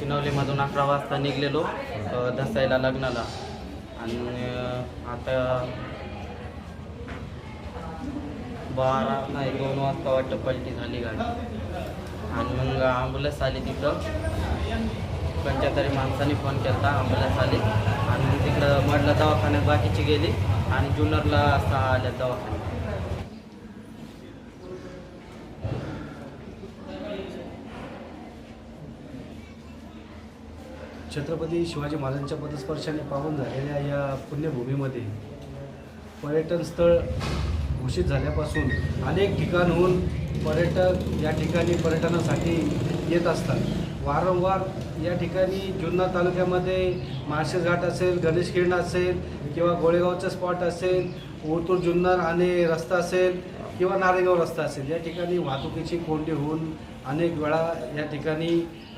शिनवलीमधून अकरा वाजता निघलेलो दसायला धसायला लग्नाला. आणि आता बारा नाही दोन वाजता वाटतं पलटी झाली गाडी. आणि मग ॲम्ब्युलन्स आली तिथं. कोणत्या तरी माणसाने फोन केला ॲम्ब्युलन्स आली. आणि मग तिकडं मडला दवाखान्यात बाकीची गेली. आणि जुनरला असं आल्या दवाखान्यात. छत्रपती शिवाजी महाराजांच्या पदस्पर्शाने पावन झालेल्या या पुण्यभूमीमध्ये पर्यटन स्थळ घोषित झाल्यापासून अनेक ठिकाणहून पर्यटक या ठिकाणी पर्यटनासाठी येत असतात. वारंवार या ठिकाणी जुन्नर तालुक्यामध्ये माळशेज घाट असेल गणेश किरण असेल किंवा गोळेगावचं स्पॉट असेल ओतूर जुन्नर आणि रस्ता असेल किंवा नारेगाव रस्ता असेल या ठिकाणी वाहतुकीची कोंडी होऊन अनेक वेळा या ठिकाणी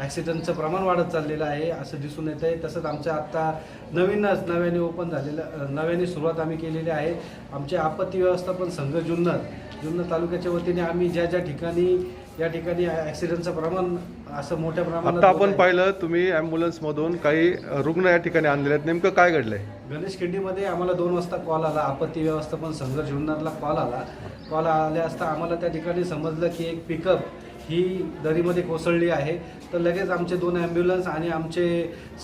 ॲक्सिडेंटचं प्रमाण वाढत चाललेलं आहे असं दिसून येत आहे तसंच आमच्या आत्ता नवीनच नव्याने ओपन झालेलं नव्याने सुरुवात आम्ही केलेली आहे. आमचे आपत्ती व्यवस्थापन संघ जुन्नर जुन्नर तालुक्याच्या वतीने आम्ही ज्या ज्या ठिकाणी या ठिकाणी ॲक्सिडेंटचं प्रमाण असं मोठ्या प्रमाणात आता होत आपण आहे. पाहिलं तुम्ही ॲम्ब्युलन्समधून काही रुग्ण या ठिकाणी आणलेले आहेत. नेमकं काय घडलंय? गणेश खिंडीमध्ये आम्हाला दोन वाजता कॉल आला. आपत्ती व्यवस्थापन संघ जुन्नरला कॉल आला. कॉल आल्या असता आम्हाला त्या ठिकाणी समजलं की एक पिकअप ही दरीमध्ये कोसळली आहे. तर लगेच आमचे दोन ॲम्ब्युलन्स आणि आमचे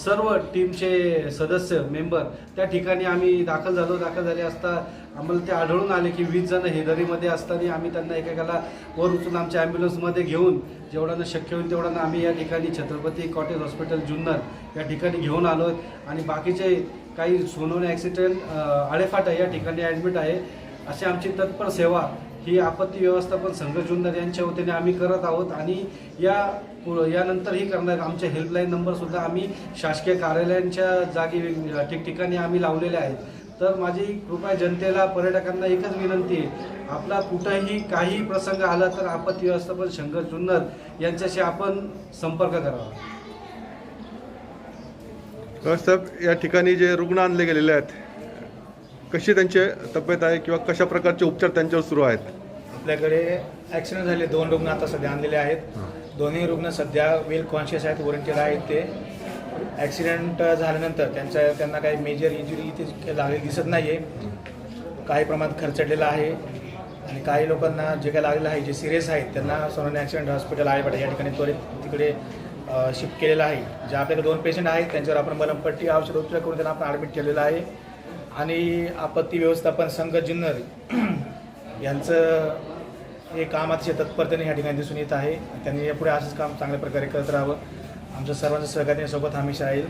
सर्व टीमचे सदस्य मेंबर त्या ठिकाणी आम्ही दाखल झालो. दाखल झाले असता आम्हाला ते आढळून आले की वीस जण हे दरीमध्ये असताना आम्ही त्यांना एकेकाला वर उचलून आमच्या ॲम्ब्युलन्समध्ये घेऊन जेवढ्यानं शक्य होईल तेवढ्यानं आम्ही या ठिकाणी छत्रपती कॉटेज हॉस्पिटल जुन्नर या ठिकाणी घेऊन आलो आणि बाकीचे काही सोनवणे ॲक्सिडेंट आळेफाटा या ठिकाणी ॲडमिट आहे. अशी आमची तत्पर सेवा ही आपत्ती व्यवस्थापन संघ जुन्नर यांच्या वतीने आम्ही करत आहोत आणि या यानंतरही करणार आमचे हेल्पलाईन नंबरसुद्धा आम्ही शासकीय कार्यालयांच्या जागी ठिकठिकाणी आम्ही लावलेले आहेत. तर माझी कृपया जनतेला पर्यटकांना एकच विनंती आहे. आपला कुठंही काही प्रसंग आला तर आपत्ती व्यवस्थापन संघ जुन्नर यांच्याशी आपण संपर्क करावा. साहेब या ठिकाणी जे रुग्ण आणले गेलेले आहेत कशी त्यांची तब्येत आहे किंवा कशा प्रकारचे उपचार त्यांच्यावर सुरू आहेत? आपल्याकडे ॲक्सिडेंट झाले दोन रुग्ण आता सध्या आणलेले आहेत. दोन्ही रुग्ण सध्या वेल कॉन्शियस आहेत वॉरंटीला आहेत ते. ॲक्सिडेंट झाल्यानंतर त्यांच्या त्यांना काही मेजर इंजुरी इथे लागलेली दिसत नाही आहे काही प्रमाणात खर्चडलेला आहे. आणि काही लोकांना जे काही लागलेलं आहे जे सिरियस आहेत त्यांना सोनवणे ॲक्सिडेंट हॉस्पिटल आहे या ठिकाणी त्वरित तिकडे शिफ्ट केलेलं आहे. जे आपल्याकडे दोन पेशंट आहेत त्यांच्यावर आपण मलमपट्टी औषध उपचार करून त्यांना आपण ॲडमिट केलेलं आहे. आणि आपत्ती व्यवस्थापन संघ जुन्नर यांचं हे काम अतिशय तत्परतेने या ठिकाणी दिसून येत आहे. त्यांनी यापुढे असंच काम चांगल्या प्रकारे करत राहावं. आमचं सर्वांचं सहकार्य सोबत हमेशा येईल.